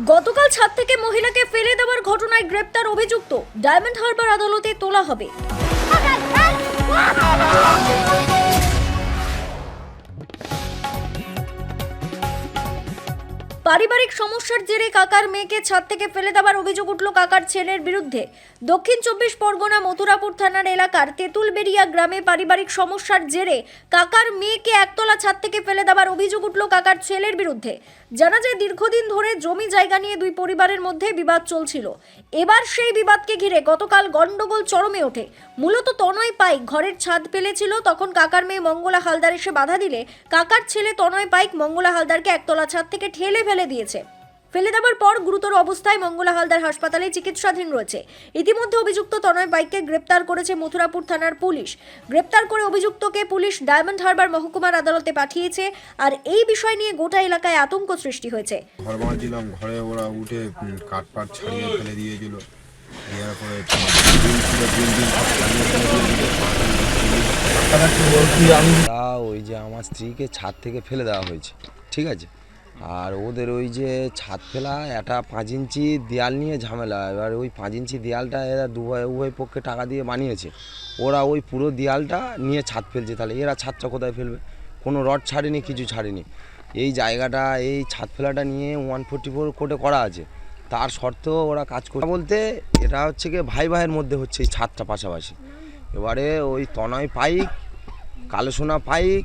গতকাল ছাদ থেকে মহিলাকে ফেলে দেওয়ার ঘটনায় গ্রেপ্তার অভিযুক্ত। ডায়মন্ড হারবার আদালতে তোলা হবে। পারিবারিক সমস্যার জেরে কাকার মেয়েকে ছাদ থেকে ফেলে দেওয়ার অভিযোগ উঠল কাকার ছেলের বিরুদ্ধে। দক্ষিণ চব্বিশ পরগনা মথুরাপুর থানার এলাকার তেঁতুলবেড়িয়া গ্রামে পারিবারিক সমস্যার জেরে কাকার মেয়েকে একতলা ছাদ থেকে ফেলে দেওয়ার অভিযোগ উঠল কাকার ছেলের বিরুদ্ধে। জানা যায়, দীর্ঘদিন ধরে জমি জায়গা নিয়ে দুই পরিবারের মধ্যে বিবাদ চলছিল। এবার সেই বিবাদকে ঘিরে গতকাল গন্ডগোল চরমে ওঠে। মূলত তনয় পাইক ঘরের ছাদ ফেলেছিল, তখন কাকার মেয়ে মঙ্গলা হালদার এসে বাধা দিলে কাকার ছেলে তনয় পাইক মঙ্গলা হালদারকে একতলা ছাদ থেকে ঠেলে ফেলে দিয়েছে। ফেলে দেওয়ার পর গুরুতর অবস্থায় মঙ্গলা হালদার হাসপাতালে চিকিৎসাধীন রয়েছে। ইতিমধ্যে অভিযুক্ত তনয় পাইককে গ্রেপ্তার করেছে মথুরাপুর থানার পুলিশ। গ্রেপ্তার করে অভিযুক্তকে পুলিশ ডায়মন্ড হারবার মহকুমার আদালতে পাঠিয়েছে আর এই বিষয় নিয়ে গোটা এলাকায় আতঙ্ক সৃষ্টি হয়েছে। ঘর বাঁধছিলাম ঘরে ওরা উঠে কাঠ পাট ছাড়িয়ে ফেলে দিয়েছিল। দেওয়ার পরে ফেলে ওই যে আমার স্ত্রীকে ছাদ থেকে ফেলে দেওয়া হয়েছে। ঠিক আছে? আর ওদের ওই যে ছাদ ফেলা, একটা পাঁচ ইঞ্চি দেয়াল নিয়ে ঝামেলা। এবার ওই পাঁচ ইঞ্চি দেয়ালটা এরা দুভয় উভয় পক্ষে টাকা দিয়ে বানিয়েছে। ওরা ওই পুরো দেয়ালটা নিয়ে ছাদ ফেলছে। তাহলে এরা ছাদটা কোথায় ফেলবে? কোনো রড ছাড়েনি, কিছু ছাড়েনি। এই জায়গাটা, এই ছাদ ফেলাটা নিয়ে ওয়ান ফোর্টি ফোর কোর্টে করা আছে। তার সত্ত্বেও ওরা কাজ করে বলতে এটা হচ্ছে কি ভাই ভাইয়ের মধ্যে হচ্ছে এই ছাদটা পাশাপাশি। এবারে ওই তনয় পাইক কালো সোনা পাইক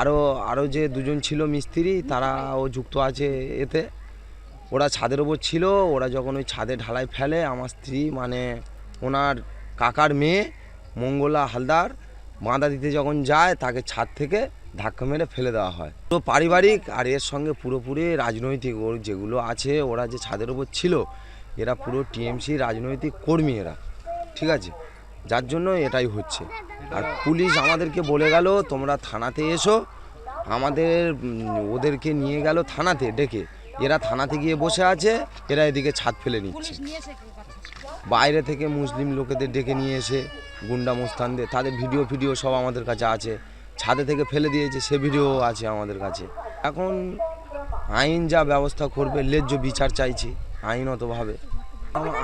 আরও আরও যে দুজন ছিল মিস্ত্রি তারাও যুক্ত আছে এতে। ওরা ছাদের ওপর ছিল ওরা যখন ওই ছাদে ঢালাই ফেলে আমার স্ত্রী মানে ওনার কাকার মেয়ে মঙ্গলা হালদার বাঁধা দিতে যখন যায় তাকে ছাদ থেকে ধাক্কা মেরে ফেলে দেওয়া হয়। তো পারিবারিক আর এর সঙ্গে পুরোপুরি রাজনৈতিক ওর যেগুলো আছে ওরা যে ছাদের ওপর ছিল এরা পুরো টিএমসি রাজনৈতিক কর্মী এরা। ঠিক আছে? যার জন্য এটাই হচ্ছে। আর পুলিশ আমাদেরকে বলে গেল তোমরা থানাতে এসো। আমাদের ওদেরকে নিয়ে গেল থানাতে ডেকে। এরা থানাতে গিয়ে বসে আছে এরা এদিকে ছাদ ফেলে নিচ্ছে। বাইরে থেকে মুসলিম লোকেদের ডেকে নিয়ে এসে গুন্ডা মুস্তানদের তাদের ভিডিও ফিডিও সব আমাদের কাছে আছে। ছাদে থেকে ফেলে দিয়েছে সে ভিডিও আছে আমাদের কাছে। এখন আইন যা ব্যবস্থা করবে লেজ্জ বিচার চাইছি আইনতভাবে।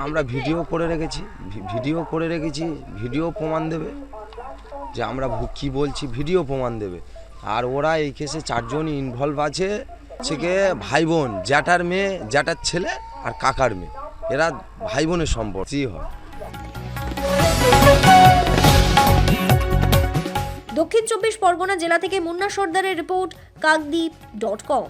আমরা ভিডিও করে রেখেছি ভিডিও করে রেখেছি, ভিডিও প্রমাণ দেবে যে আমরা কি বলছি, ভিডিও প্রমাণ দেবে। আর ওরা এই কেসে চারজন ইনভলভ আছে থেকে ভাই বোন জ্যাঠার মেয়ে, জ্যাঠার ছেলে আর কাকার মেয়ে। এরা ভাই বোনের সম্পর্ক হয়? দক্ষিণ চব্বিশ পরগনা জেলা থেকে মুন্না সর্দারের রিপোর্ট, কাকদ্বীপ ডট কম।